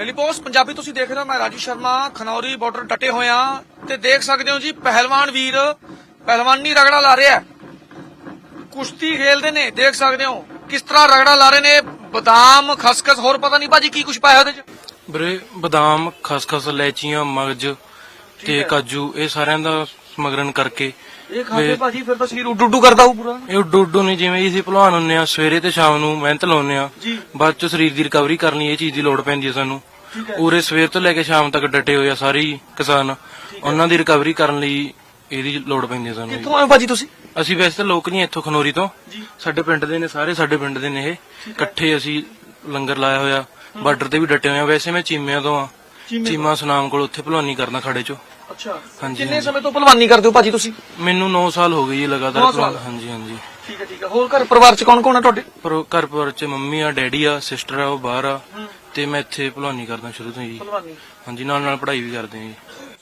Daily post Punjabi ਤੁਸੀਂ ਦੇਖ ਰਹੇ ਹੋ ਮੈਂ ਰਾਜੂ ਸ਼ਰਮਾ ਖਨੌਰੀ ਬਾਰਡਰ ਡਟੇ ਹੋਏ ਆ ਤੇ ਦੇਖ ਸਕਦੇ ਹੋ ਜੀ ਪਹਿਲਵਾਨ ਵੀਰ ਪਹਿਲਵਾਨੀ ਰਗੜਾ ਲਾ ਰਿਹਾ। ਕੁਸ਼ਤੀ ਖੇਲਦੇ ਨੇ ਦੇਖ ਸਕਦੇ ਹੋ ਕਿਸ ਤਰ੍ਹਾਂ ਰਗੜਾ ਲਾ ਰਹੇ ਨੇ ਬਦਾਮ ਖਸਖਸ ਹੋਰ ਪਤਾ ਨਹੀਂ ਭਾਜੀ ਕੀ ਕੁਝ ਪਾਇਆ ਉਹਦੇ ਚ ਵੀਰੇ ਬਦਾਮ ਖਸਖਸ ਲੈਚੀਆਂ ਮਗਜ ਤੇ ਕਾਜੂ ਇਹ ਸਾਰਿਆਂ ਦਾ ਸਮਗਰਨ ਕਰਕੇ। ਇਹ ਖਾ ਕੇ ਭਾਜੀ ਫਿਰ ਤਾਂ ਸਰੀਰ ਉੱਡੂ ਕਰਦਾ ਉਹ ਪੂਰਾ। ਇਹ ਡੋਡੋ ਨੇ ਜਿਵੇਂ ਅਸੀਂ ਭਲਵਾਨ ਹੁੰਨੇ ਆ ਸਵੇਰੇ ਤੇ ਸ਼ਾਮ ਨੂੰ ਮਿਹਨਤ ਲਾਉਂਦੇ ਆ। ਜੀ। ਬਾਅਦ ਚ ਸਰੀਰ ਦੀ ਰਿਕਵਰੀ ਕਰਨ ਇਹ ਚੀਜ਼ ਦੀ ਲੋੜ ਪੈਂਦੀ ਹੈ ਸਾਨੂੰ। ਠੀਕ ਹੈ। ਉਰੇ ਸਵੇਰ ਤੋਂ ਲੈ ਕੇ ਸ਼ਾਮ ਤੱਕ ਡਟੇ ਹੋਏ ਆ ਸਾਰੇ ਹੀ ਕਿਸਾਨ। ਉਹਨਾਂ ਦੀ ਰਿਕਵਰੀ ਕਰਨ ਲਈ ਇਹਦੀ ਲੋੜ ਪੈਂਦੀ ਹੈ ਸਾਨੂੰ ਜੀ। ਕਿੱਥੋਂ ਆਏ ਭਾਜੀ ਤੁਸੀਂ? ਅਸੀਂ ਵੈਸੇ ਤਾਂ ਲੋਕ ਨਹੀਂ ਇੱਥੋਂ ਖਨੋਰੀ ਤੋਂ। ਜੀ। ਸਾਡੇ ਪਿੰਡ ਦੇ ਨੇ ਸਾਰੇ ਸਾਡੇ ਪਿੰਡ ਦੇ ਨੇ ਇਹ। ਇਕੱਠੇ ਅਸੀਂ ਲੰਗਰ ਲਾਇਆ ਹੋਇਆ ਬਾਰਡਰ ਤੇ ਵੀ ਡਟੇ ਹੋਏ ਆ। ਵੈਸੇ ਮੈਂ ਚੀਮਿਆਂ ਤੋਂ ਆ। ਚੀਮੇ ਸੁਨਾਮ ਕੋਲ ਉੱਥੇ ਭਲਵਾਨੀ ਕਰਦਾ ਖੜੇ ਚੋਂ। ਅੱਛਾ। ਹਾਂਜੀ, ਕਿੰਨੇ ਹਾਂਜੀ। ਸਮੇਂ ਤੋਂ ਭਲਵਾਨੀ ਕਰਦੇ ਹੋ ਭਾਜੀ ਤੁਸੀਂ? ਮੈਨੂੰ 9 ਸਾਲ ਹੋ ਗਏ ਜੀ ਨੌ ਲਗਾਤਾਰ ਸਾਲ? ਭਲਵਾਨ- ਹਾਂਜੀ ਹਾਂਜੀ। ਠੀਕ ਹੈ ਠੀਕ ਹੈ। ਹੋਰ ਘਰ ਪਰਿਵਾਰ ਚ ਕੌਣ ਕੌਣ ਹੈ ਤੁਹਾਡੇ? ਪਰ ਉਹ ਘਰ ਪਰ ਚ ਮੰਮੀ ਆ ਡੈਡੀ ਆ ਸਿਸਟਰ ਆ ਉਹ ਬਾਹਰ ਆ। ਤੇ ਮੈਂ ਇੱਥੇ ਭਲਵਾਨੀ ਕਰਦਾ ਸ਼ੁਰੂ ਤੋਂ ਜੀ ਭਲਵਾਨੀ। ਹਾਂਜੀ ਨਾਲ ਨਾਲ ਪੜ੍ਹਾਈ ਵੀ ਕਰਦੇ ਹਾਂ ਜੀ।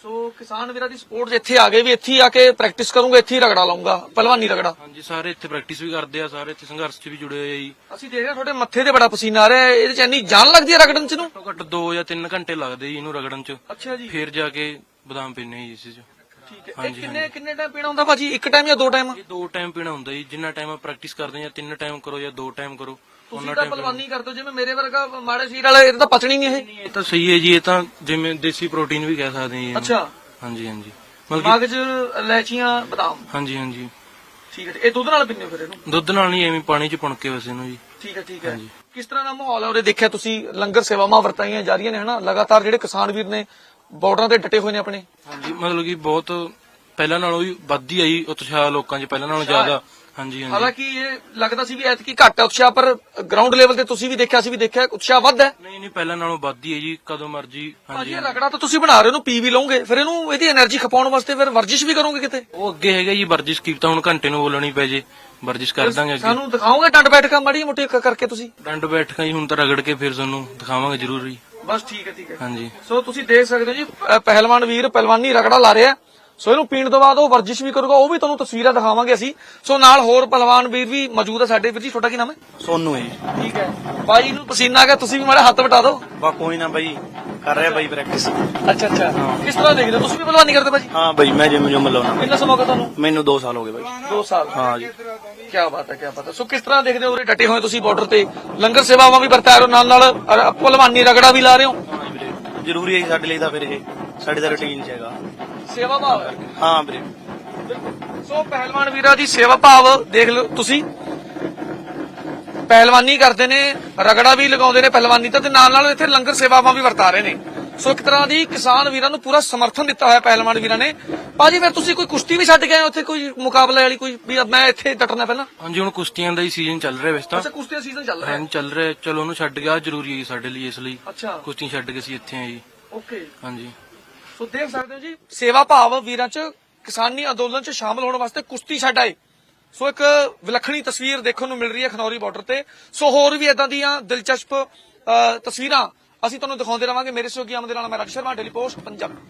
ਸੋ ਕਿਸਾਨ ਵੀਰਾਂ ਦੀ ਸਪੋਰਟ ਇੱਥੇ ਆ ਗਏ ਵੀ ਇੱਥੇ ਹੀ ਆ ਕੇ ਪ੍ਰੈਕਟਿਸ ਕਰੂੰਗਾ ਇੱਥੇ ਹੀ ਰਗੜਾ ਲਾਉਂਗਾ ਪਹਿਲਵਾਨੀ ਰਗੜਾ। ਹਾਂਜੀ ਸਾਰੇ ਇੱਥੇ ਪ੍ਰੈਕਟਿਸ ਵੀ ਕਰਦੇ ਆ ਸਾਰੇ ਇੱਥੇ ਸੰਘਰਸ਼ 'ਚ ਵੀ ਜੁੜੇ ਹੋਏ ਆ ਜੀ। ਅਸੀਂ ਦੇਖ ਰਹੇ ਹਾਂ ਤੁਹਾਡੇ ਮੱਥੇ ਤੇ ਬੜਾ ਪਸੀਨਾ ਆ ਰਿਹਾ ਹੈ ਇਹਦੇ ਚ ਇੰਨੀ ਜਾਨ ਲੱਗਦੀ ਹੈ ਰਗੜਨ ਚ ਨੂੰ? ਘੱਟੋ ਘੱਟ 2 ਜਾਂ 3 ਘੰਟੇ ਲੱਗਦੇ ਜੀ ਇਹਨੂੰ ਰਗੜਨ 'ਚ। ਅੱਛਾ ਜੀ। ਫਿਰ ਜਾ ਕੇ ਬਦਾਮ ਪੀਨੇ ਜੀ ਇਸ 'ਚ। ਠੀਕ ਹੈ। ਇਹ ਹਾਂਜੀ, ਕਿੰਨੇ ਕਿੰਨੇ ਟਾਈਮ ਪੀਣਾ ਹੁੰਦਾ ਭਾਜੀ? ਇੱਕ ਟਾਈਮ ਜਾਂ ਦੋ ਟਾਈਮ ਇਹ ਦੋ ਟਾਈਮ ਪੀਣਾ ਹੁੰਦਾ ਜੀ। ਜਿੰਨਾ ਟਾਈਮ ਪ੍ਰੈਕਟਿਸ ਕਰਦੇ ਜਾਂ ਤਿੰਨ ਟਾਈਮ ਕਰੋ ਜਾਂ ਦੋ ਟਾਈਮ ਕਰੋ ਤੁਸੀਂ ਉਹਨਾਂ ਤਾਂ ਟਾਈਮ ਪਹਿਲਵਾਨੀ ਕਰਦੇ ਹੋ। ਜਿਵੇਂ ਮੇਰੇ ਵਰਗਾ ਮਾੜੇ ਸੀਰ ਵਾਲਾ ਇਹ ਤਾਂ ਪਚਣੀ ਨਹੀਂ ਇਹ। ਇਹ ਤਾਂ ਸਹੀ ਹੈ ਜੀ। ਇਹ ਤਾਂ ਜਿਵੇਂ ਦੇਸੀ ਪ੍ਰੋਟੀਨ ਵੀ ਕਹਿ ਸਕਦੇ ਹਾਂ ਜੀ। ਇਹਨੂੰ। ਅੱਛਾ। ਹਾਂਜੀ ਹਾਂਜੀ। ਮਤਲਬ ਕਿ ਮਗਜ ਇਲਾਇਚੀਆਂ ਬਦਾਮ। ਹਾਂਜੀ ਹਾਂਜੀ। ਠੀਕ ਹੈ। ਇਹ ਦੁੱਧ ਨਾਲ ਪੀਂਦੇ ਹੋ ਫਿਰ ਇਹਨੂੰ? ਦੁੱਧ ਨਾਲ ਨਹੀਂ ਐਵੇਂ ਪਾਣੀ 'ਚ ਪੁਣ ਕੇ ਵਸੇ ਨੂੰ ਜੀ। ਠੀਕ ਹੈ ਠੀਕ ਹੈ। ਹਾਂਜੀ। ਕਿਸ ਤਰ੍ਹਾਂ ਦਾ ਮਾਹੌਲ ਹੈ? ਉਹਦੇ ਦੇਖਿਆ ਤੁਸੀਂ ਲੰਗਰ ਸੇਵਾਵਾਂ ਵਰਤਾਈਆਂ ਜਾ ਰਹੀਆਂ ਨੇ ਹਨਾ? ਲਗਾਤਾਰ ਜਿਹੜੇ ਕਿਸਾਨ ਵੀਰ ਨੇ ਬਾਰਡਰਾਂ ਤੇ ਡਟੇ ਹੋਏ ਨੇ ਆਪਣੇ? ਹਾਂਜੀ ਮਤਲਬ ਕਿ ਬਹੁਤ ਪਹਿਲਾਂ ਨਾਲੋਂ ਵੀ ਵੱਧਦੀ ਆਈ ਉਤਸ਼ਾਹ ਲੋਕਾਂ 'ਚ ਪਹਿਲਾਂ ਨਾਲੋਂ ਜ਼ਿਆਦਾ। ਹਾਂਜੀ ਹਾਂਜੀ। ਹਾਲਾਂਕਿ ਇਹ ਲੱਗਦਾ ਸੀ ਵੀ ਐਤਕੀ ਘੱਟ ਉਤਸ਼ਾਹ ਪਰ ਗਰਾਊਂਡ ਲੈਵਲ ਤੇ ਤੁਸੀਂ ਵੀ ਦੇਖਿਆ ਸੀ ਵੀ ਦੇਖਿਆ ਉਤਸ਼ਾਹ ਵੱਧ ਹੈ। ਨਹੀਂ ਨਹੀਂ ਪਹਿਲਾਂ ਨਾਲੋਂ ਵੱਧਦੀ ਹੈ ਜੀ ਕਦੋਂ ਮਰਜ਼ੀ। ਭਾਜੀ ਹਾਂਜੀ। ਇਹ ਰਗੜਾ ਤਾਂ ਤੁਸੀਂ ਬਣਾ ਰਹੇ ਹੋ ਨੂੰ ਪੀ ਵੀ ਲਓਗੇ ਫਿਰ ਇਹਨੂੰ ਇਹਦੀ એનર્ਜੀ ਖਪਾਉਣ ਵਾਸਤੇ ਫਿਰ ਵਰਜਿਸ਼ ਵੀ ਕਰੋਗੇ ਕਿਤੇ? ਉਹ ਅੱਗੇ ਹੈਗਾ ਜੀ ਵਰਜਿਸ਼ ਕੀਤਾ ਹੁਣ ਘੰਟੇ ਨੂੰ ਬੋਲਣੀ ਪੈ ਜੇ ਵਰਜਿਸ਼ ਕਰ ਦਾਂਗੇ ਅੱਗੇ। ਸਾਨੂੰ ਦਿਖਾਓਗੇ ਡੰਡ ਬੈਠਕਾਂ ਮਾੜੀ ਮੋਟੀ ਕਰਕੇ ਤੁਸੀਂ? ਡੰਡ ਬੈਠਕਾਂ ਜੀ ਹੁਣ ਤਾਂ ਰਗੜ ਕੇ ਫਿਰ ਤੁਹਾਨੂੰ ਦਿਖਾਵਾਂਗੇ ਜ਼ਰੂਰ ਬਸ ਠੀਕ ਹੈ ਠੀਕ ਹੈ। ਹਾਂਜੀ। ਸੋ ਤੁਸੀਂ ਦੇਖ ਸਕਦੇ ਹੋ ਜੀ ਅ, ਪਹਿਲਵਾਨ ਵੀਰ ਪਹਿਲਵਾਨੀ ਰਗੜਾ ਲਾ ਰਿਹਾ। ਸੋ ਇਹਨੂੰ ਪੀਣ ਤੋਂ ਬਾਅਦ ਉਹ ਵਰਜਿਸ਼ ਵੀ ਕਰੂਗਾ ਉਹ ਵੀ ਤੁਹਾਨੂੰ ਤਸਵੀਰਾਂ ਦਿਖਾਵਾਂਗੇ ਅਸੀਂ। ਸੋ ਨਾਲ ਹੋਰ ਪਹਿਲਵਾਨ ਵੀਰ ਵੀ ਮੌਜੂਦ ਹੈ ਸਾਡੇ ਵੀਰ ਜੀ ਤੁਹਾਡਾ ਕੀ ਨਾਮ ਹੈ? ਸੋਨੂ ਹੈ ਠੀਕ ਹੈ। ਬਾਈ ਨੂੰ ਪਸੀਨਾ ਆ ਗਿਆ ਤੁਸੀਂ ਵੀ ਮਾੜਾ ਹੱਥ ਵਟਾ ਦਿਓ। ਬਾ ਕੋਈ ਨਾ ਬਾਈ ਕਰ ਰਿਹਾ ਬਾਈ ਪ੍ਰੈਕਟਿਸ ਅੱਛਾ ਅੱਛਾ। ਕਿਸ ਤਰ੍ਹਾਂ ਦੇਖਦੇ ਹੋ? ਤੁਸੀਂ ਵੀ ਪਹਿਲਵਾਨੀ ਕਰਦੇ ਭਾਜੀ? ਹਾਂ ਬਾਈ ਮੈਂ ਜਿਮ ਜੁਮ ਲਾਉਣਾ। ਕਿੰਨਾ ਸਮਾਂ ਹੋ ਗਿਆ ਤੁਹਾਨੂੰ? ਮੈਨੂੰ 2 ਸਾਲ ਹੋ ਗਏ ਬਾਈ। 2 ਸਾਲ। ਹਾਂ ਜੀ। ਕੀ ਬਾਤ ਹੈ ਕੀ ਬਾਤ ਹੈ। ਸੋ ਕਿਸ ਤਰ੍ਹਾਂ ਦੇਖਦੇ ਹੋ ਉਰੇ? ਡਟੇ ਹੋਏ ਤੁਸੀਂ ਬਾਰਡਰ ਤੇ। ਲੰਗਰ ਸੇਵਾਵਾਂ ਵੀ ਵਰਤਾ ਰਹੇ ਹੋ ਨਾਲ ਨਾਲ ਅ, ਭਲਵਾਨੀ ਰਗੜਾ ਵੀ ਲਾ ਰਹੇ ਹੋ। ਜੀ ਜ਼ਰੂਰੀ ਹੈ ਜੀ ਸਾਡੇ ਲਈ ਤਾਂ ਫਿਰ ਇਹ ਸਾਡੇ ਦਾ ਰੁਟੀਨ ਚ ਹੈਗਾ। ਸੇਵਾ ਭਾਵ ਹੈ। ਹਾਂ ਵੀਰੇ। ਸੋ ਪਹਿਲਵਾਨ ਵੀਰਾਂ ਦੀ ਸੇਵਾ ਭਾਵ ਦੇਖ ਲਓ ਤੁਸੀਂ। ਪਹਿਲਵਾਨੀ ਕਰਦੇ ਨੇ ਰਗੜਾ ਵੀ ਲਗਾਉਂਦੇ ਨੇ ਪਹਿਲਵਾਨੀ ਤਾਂ ਤੇ ਨਾਲ ਨਾਲ ਇੱਥੇ ਲੰਗਰ ਸੇਵਾਵਾਂ ਵੀ ਵਰਤਾ ਰਹੇ ਨੇ। ਸੋ ਇੱਕ ਤਰ੍ਹਾਂ ਦੀ ਕਿਸਾਨ ਵੀਰਾਂ ਨੂੰ ਪੂਰਾ ਸਮਰਥਨ ਦਿੱਤਾ ਹੋਇਆ ਪਹਿਲਵਾਨ ਵੀਰਾਂ ਨੇ। ਭਾਜੀ ਫਿਰ ਤੁਸੀਂ ਕੋਈ ਕੁਸ਼ਤੀ ਵੀ ਛੱਡ ਆਏ ਹੋ? ਉੱਥੇ ਕੋਈ ਮੁਕਾਬਲੇ ਵਾਲੀ ਕੋਈ ਵੀ ਮੈਂ ਇੱਥੇ ਡਟਣਾ ਪਹਿਲਾਂ? ਹਾਂਜੀ ਹੁਣ ਕੁਸ਼ਤੀਆਂ ਦਾ ਹੀ ਸੀਜ਼ਨ ਚੱਲ ਰਿਹਾ ਵੈਸੇ ਤਾਂ। ਅੱਛਾ ਕੁਸ਼ਤੀ ਦਾ ਸੀਜ਼ਨ ਚੱਲ ਰਿਹਾ। ਹੈ ਚੱਲ ਰਿਹਾ। ਚਲੋ ਉਹਨੂੰ ਛੱਡ ਗਿਆ ਜ਼ਰੂਰੀ ਹੈ ਜੀ ਸਾਡੇ ਲਈ ਇਸ ਲਈ। ਅੱਛਾ। ਕੁਸ਼ਤੀ ਛੱਡ ਕੇ ਅਸੀਂ ਇੱਥੇ ਆ ਜੀ। ਓਕੇ। ਹਾਂਜੀ। ਸੋ ਦੇਖ ਸਕਦੇ ਹੋ ਜੀ, ਸੇਵਾ ਭਾਵ ਵੀਰਾਂ ਚ, ਕਿਸਾਨੀ ਅੰਦੋਲਨ ਚ ਸ਼ਾਮਲ ਹੋਣ ਵਾਸਤੇ ਕੁਸ਼ਤੀ ਛੱਡ ਆਏ। ਸੋ ਇੱਕ ਵਿਲੱਖਣੀ ਤਸਵੀਰ ਦੇਖਣ ਨੂੰ ਮਿਲ ਰਹੀ ਹੈ ਖਨੌਰੀ ਬਾਰਡਰ ਤੇ। ਸੋ ਹੋਰ ਵੀ ਇਦਾਂ ਦੀਆਂ ਦਿਲਚਸਪ ਤਸਵੀਰਾਂ ਅਸੀਂ ਤੁਹਾਨੂੰ ਦਿਖਾਉਂਦੇ ਰਵਾਂਗੇ। ਮੇਰੇ ਸਹਿਯੋਗੀ ਆਮਦ ਨਾਲ, ਮੈਂ ਰਾਜ ਸ਼ਰਮਾ ਡੇਲੀ ਪੋਸਟ ਪੰਜਾਬ।